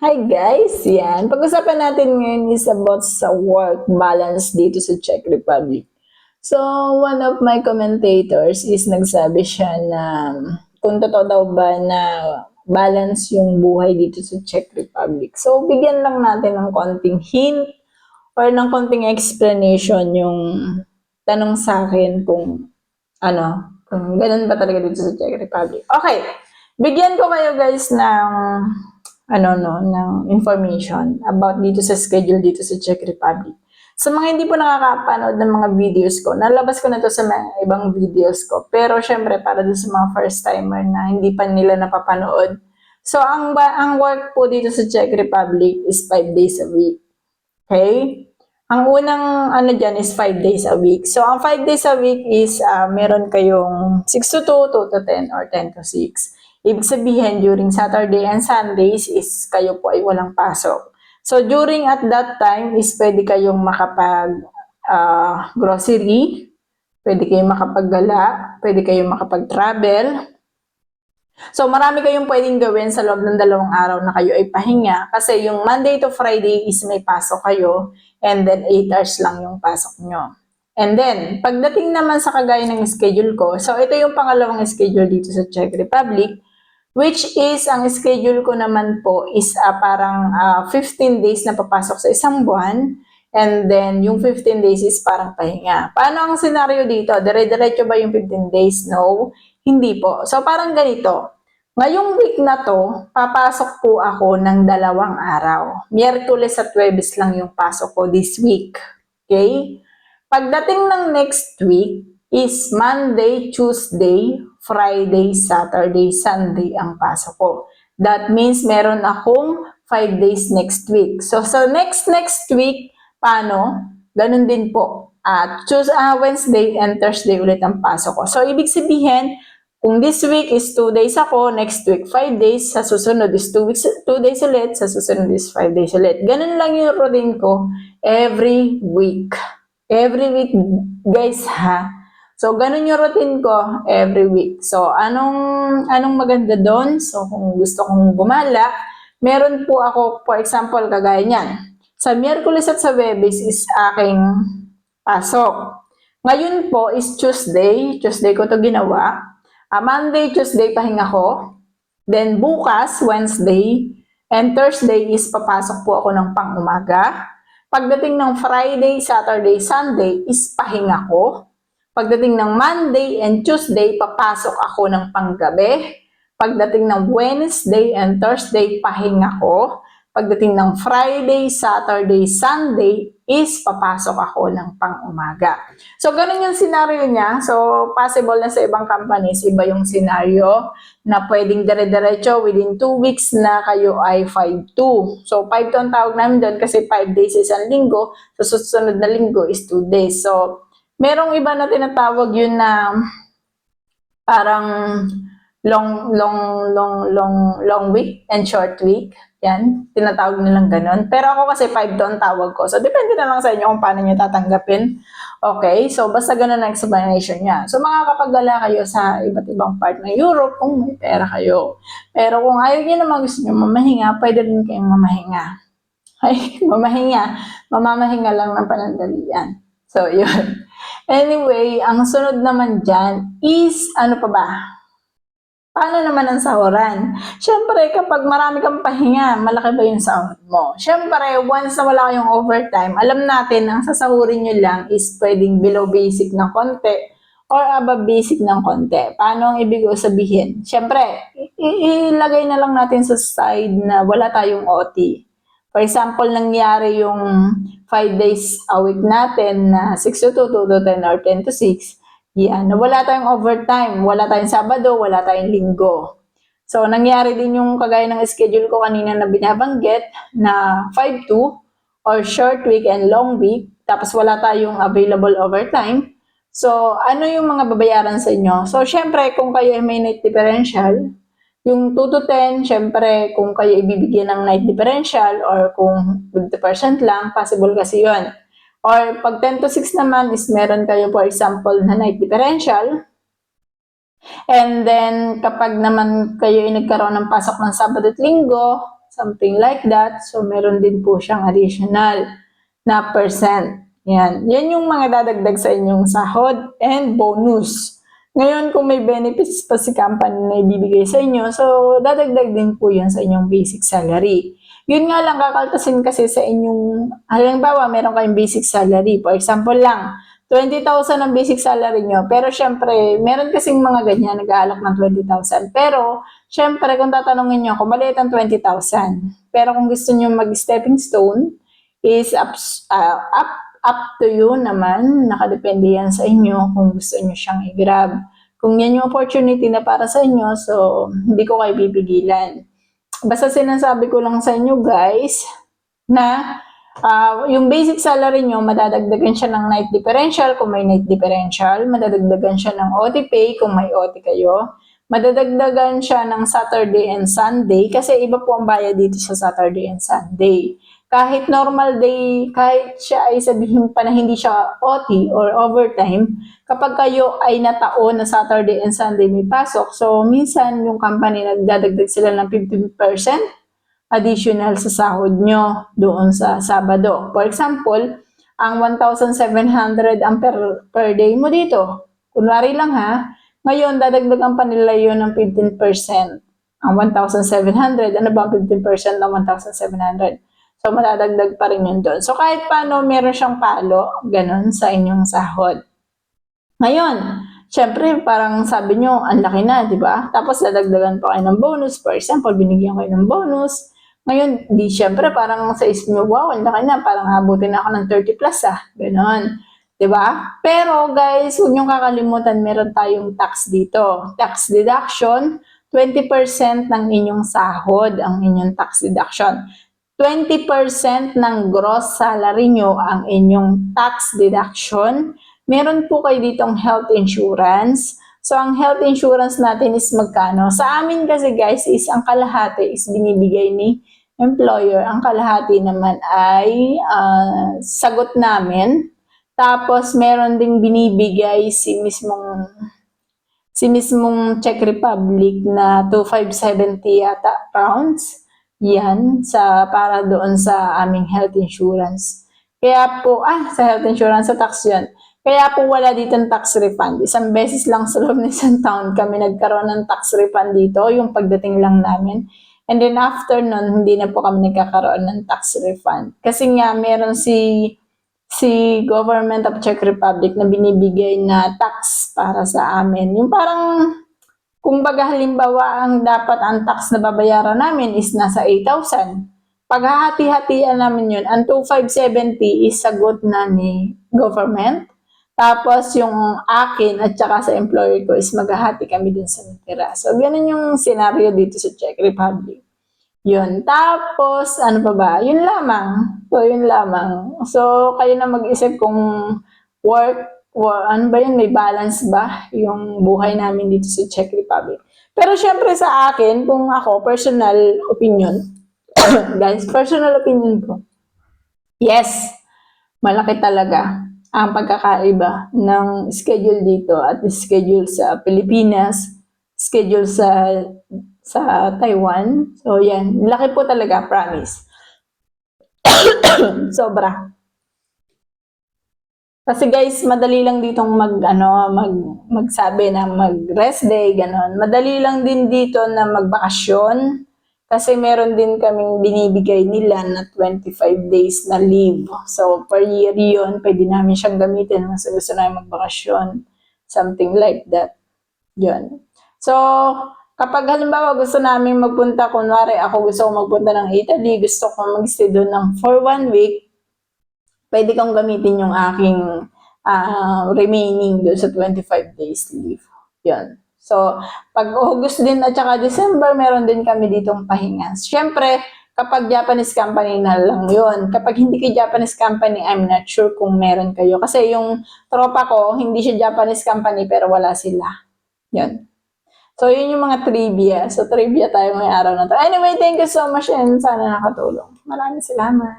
Hi guys! Yan. Pag-usapan natin ngayon is about sa work balance dito sa Czech Republic. So, one of my commentators is nagsabi siya na kung totoo daw ba na balance yung buhay dito sa Czech Republic. So, bigyan lang natin ng konting hint or ng konting explanation yung tanong sa akin kung ano, kung ganun ba talaga dito sa Czech Republic. Okay, bigyan ko kayo guys ng ano no, ng information about dito sa schedule dito sa Czech Republic. Sa mga hindi po nakakapanood ng mga videos ko, nalabas ko na to sa mga ibang videos ko. Pero syempre, para dun sa mga first timer na hindi pa nila napapanood. So, ang, ang work po dito sa Czech Republic is 5 days a week. Okay? Ang unang ano dyan is 5 days a week. So, ang 5 days a week is ah, meron kayong 6 to 2, 2 to 10, or 10 to 6. Ibig sabihin, during Saturday and Sundays is kayo po ay walang pasok. So, during at that time is pwede kayong makapag ah, grocery, pwede kayong makapaggala, pwede kayong makapag-travel, So, marami kayong pwedeng gawin sa loob ng dalawang araw na kayo ay pahinga. Kasi yung Monday to Friday is may pasok kayo and then 8 hours lang yung pasok nyo. And then, pagdating naman sa kagaya ng schedule ko, so ito yung pangalawang schedule dito sa Czech Republic, which is, ang schedule ko naman po is ah, parang ah, 15 days na papasok sa isang buwan. And then, yung 15 days is parang pahinga. Paano ang scenario dito? Dire-diretso ba yung 15 days? No. Hindi po. So, parang ganito. Ngayong week na to, papasok po ako ng dalawang araw. Miyerkules at Webes lang yung pasok ko this week. Okay? Pagdating ng next week is Monday, Tuesday, Friday, Saturday, Sunday ang pasok ko. That means meron akong 5 days next week. So, sa next next week, paano? Ganun din po. At Tuesday, ah, Wednesday and Thursday ulit ang pasok ko. So, ibig sabihin, kung this week is 2 days ako, next week 5 days, sa susunod is 2 weeks, 2 days ulit, sa susunod is 5 days ulit. Ganun lang yung routine ko every week. Every week, guys, ha? So, ganun yung routine ko every week. So, anong, anong maganda doon? So, kung gusto kong gumala, meron po ako, for example, kagaya niyan. Sa Miyerkules at sa Webes is aking pasok. Ngayon po is Tuesday. Tuesday ko to ginawa. Ah, Monday, Tuesday pahinga ko. Then bukas, Wednesday, and Thursday is papasok po ako ng pang-umaga. Pagdating ng Friday, Saturday, Sunday is pahinga ko. Pagdating ng Monday and Tuesday, papasok ako ng panggabi. Pagdating ng Wednesday and Thursday, pahinga ko. Pagdating ng Friday, Saturday, Sunday, is papasok ako ng pang-umaga. So, ganun yung scenario niya. So, possible na sa ibang companies, iba yung scenario na pwedeng dire-diretso within 2 weeks na kayo ay 5-2. So, 5 to ang tawag namin doon kasi 5 days is isang linggo. So, susunod na linggo is 2 days. So, merong iba na tinatawag yun na parang long, long, long, long, long week and short week. Yan, tinatawag nilang ganun. Pero ako kasi 5 to ang tawag ko. So, depende na lang sa inyo kung paano nyo tatanggapin. Okay, so basta ganun ang explanation niya. So, makakapaggala kayo sa iba't ibang part ng Europe kung may pera kayo. Pero kung ayaw nyo naman gusto nyo mamahinga, pwede rin kayong mamahinga. Ay, mamahinga. Mamamahinga lang ng panandalian. So, yun. Anyway, ang sunod naman dyan is, ano pa ba? Paano naman ang sahuran? Siyempre, kapag marami kang pahinga, malaki ba yung sahod mo? Siyempre, once na wala kayong overtime, alam natin, ang sasahurin nyo lang is pwedeng below basic ng konti or above basic ng konti. Paano ang ibig ko sabihin? Siyempre, ilagay na lang natin sa side na wala tayong OT. For example, nangyari yung 5 days a week natin na 6 to 2, 2 to 10, or 10 to 6. Yan, wala tayong overtime, wala tayong Sabado, wala tayong Linggo. So, nangyari din yung kagaya ng schedule ko kanina na binabanggit na 5-2 or short week and long week, tapos wala tayong available overtime. So, ano yung mga babayaran sa inyo? So, syempre, kung kayo ay may night differential, yung 2 to 10, syempre, kung kayo ibibigyan ng night differential or kung 50% lang, possible kasi yun. Or pag 10 to 6 naman is meron kayo for example na night differential. And then kapag naman kayo ay nagkaroon ng pasok ng Sabado at Linggo, something like that. So, meron din po siyang additional na percent. Yan. Yan yung mga dadagdag sa inyong sahod and bonus. Ngayon, kung may benefits pa si company na ibibigay sa inyo, so dadagdag din po yun sa inyong basic salary. Yun nga lang, kakaltasin kasi sa inyong, halimbawa, meron kayong basic salary. For example lang, 20,000 ang basic salary nyo. Pero syempre, meron kasing mga ganyan, nag-aalok ng 20,000. Pero, syempre, kung tatanungin nyo, kung maliit ang 20,000. Pero kung gusto nyo mag-stepping stone, is up, uh, up, up to you naman. Nakadepende yan sa inyo kung gusto nyo siyang i-grab. Kung yan yung opportunity na para sa inyo, so, hindi ko kayo pipigilan. Basta sinasabi ko lang sa inyo, guys, na Ah, yung basic salary nyo, madadagdagan siya ng night differential kung may night differential, madadagdagan siya ng OT pay kung may OT kayo, madadagdagan siya ng Saturday and Sunday kasi iba po ang bayad dito sa Saturday and Sunday. Kahit normal day, kahit siya ay sabihin pa na hindi siya OT or overtime, kapag kayo ay nataon na Saturday and Sunday may pasok, so minsan yung company nagdadagdag sila ng 15% additional sa sahod nyo doon sa Sabado. For example, ang 1,700 ang per, per day mo dito. Kunwari lang ha, ngayon dadagdagan pa nila yun ng 15%. Ang 1,700, ano ba ang 15% ng 1,700? So, madadagdag pa rin yun doon. So, kahit paano, meron siyang palo, ganun, sa inyong sahod. Ngayon, syempre, parang sabi nyo, ang laki na, di ba? Tapos, dadagdagan pa kayo ng bonus. For example, binigyan kayo ng bonus. Ngayon, di syempre, parang sa isip nyo, wow, ang laki na, parang abutin ako ng 30 plus ah. Ganon. 'Di ba? Pero guys, huwag niyong kakalimutan, meron tayong tax dito. Tax deduction, 20% ng inyong sahod ang inyong tax deduction. 20% ng gross salary nyo ang inyong tax deduction. Meron po kayo ditong health insurance. So, ang health insurance natin is magkano? Sa amin kasi guys, is ang kalahati is binibigay ni employer. Ang kalahati naman ay ah, sagot namin. Tapos, meron ding binibigay si mismong si mismong Czech Republic na 2570 yata pounds. Yan, sa, para doon sa aming health insurance. Kaya po, ah, sa health insurance, sa tax yun. Kaya po wala dito ng tax refund. Isang beses lang sa loob ng isang taon kami nagkaroon ng tax refund dito, yung pagdating lang namin. And then after nun, hindi na po kami nagkakaroon ng tax refund. Kasi nga, meron si si Government of Czech Republic na binibigay na tax para sa amin. Yung parang, kung baga halimbawa, ang dapat ang tax na babayaran namin is nasa 8,000. Paghahati-hatian namin yun, ang 2,570 is sagot na ni government. Tapos yung akin at saka sa employer ko is maghahati kami dun sa natira. So, ganun yung scenario dito sa Czech Republic. Yun. Tapos, ano pa ba? Yun lamang. So, yun lamang. So, kayo na mag-isip kung work, or ano ba yun, may balance ba yung buhay namin dito sa Czech Republic. Pero syempre sa akin, kung ako, personal opinion, guys, personal opinion ko, yes, malaki talaga ang pagkakaiba ng schedule dito at schedule sa Pilipinas, schedule sa sa Taiwan. So, yan. Laki po talaga, promise. Sobra. Kasi guys, madali lang ditong mag, ano, mag, magsabi na mag-rest day, ganon. Madali lang din dito na magbakasyon. Kasi meron din kaming binibigay nila na 25 days na leave. So, per year yun, pwede namin siyang gamitin kung gusto namin magbakasyon. Something like that. Yun. So, kapag halimbawa gusto namin magpunta, kunwari ako gusto ko magpunta ng Italy, gusto ko mag-stay doon ng for one week, pwede kong gamitin yung aking ah, remaining doon sa 25 days leave. Yun. So, pag August din at saka December, meron din kami ditong pahinga. Siyempre, kapag Japanese company na lang yun. Kapag hindi kay Japanese company, I'm not sure kung meron kayo. Kasi yung tropa ko, hindi siya Japanese company pero wala sila. Yun. So, yun yung mga trivia. So, trivia tayo ngayong araw na to. Anyway, thank you so much and sana nakatulong. Maraming salamat.